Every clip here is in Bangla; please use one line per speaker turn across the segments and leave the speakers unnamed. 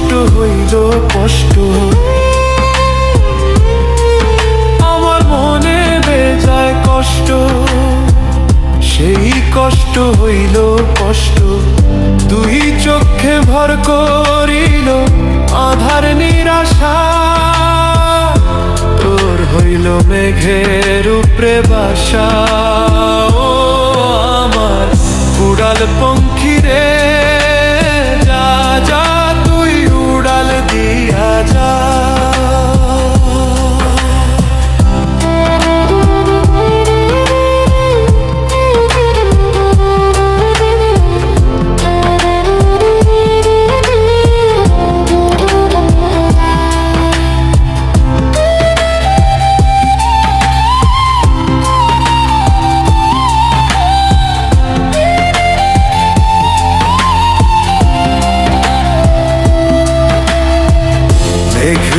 কষ্ট হইল, কষ্ট। আমার মনে বেজায় কষ্ট। সেই কষ্ট হইল, কষ্ট। দুই চোখে ভর করিল, আধার নিরাশা। তোর হইল মেঘের উপরে বাসা।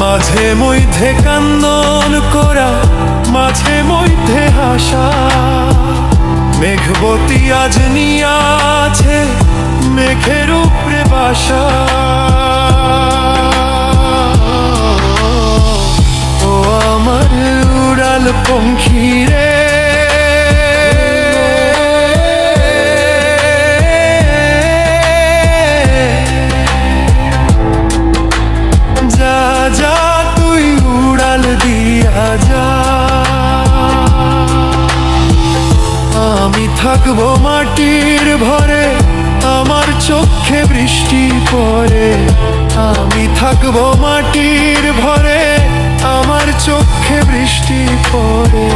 মাঝে মধ্যে কান্দন করা, মাঝে মধ্যে হাসা। মেঘবতী আজ নিয়াছে মেঘের উপরে বাসা। ও আমার উড়াল পঙ্খী রে থাকব মাটির ভরে, আমার চোখে বৃষ্টি পরে আমি থাকব মাটির ভরে, আমার চোখে বৃষ্টি পরে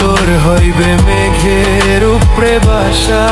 তোর হইবে মেঘের উপরে বাসা।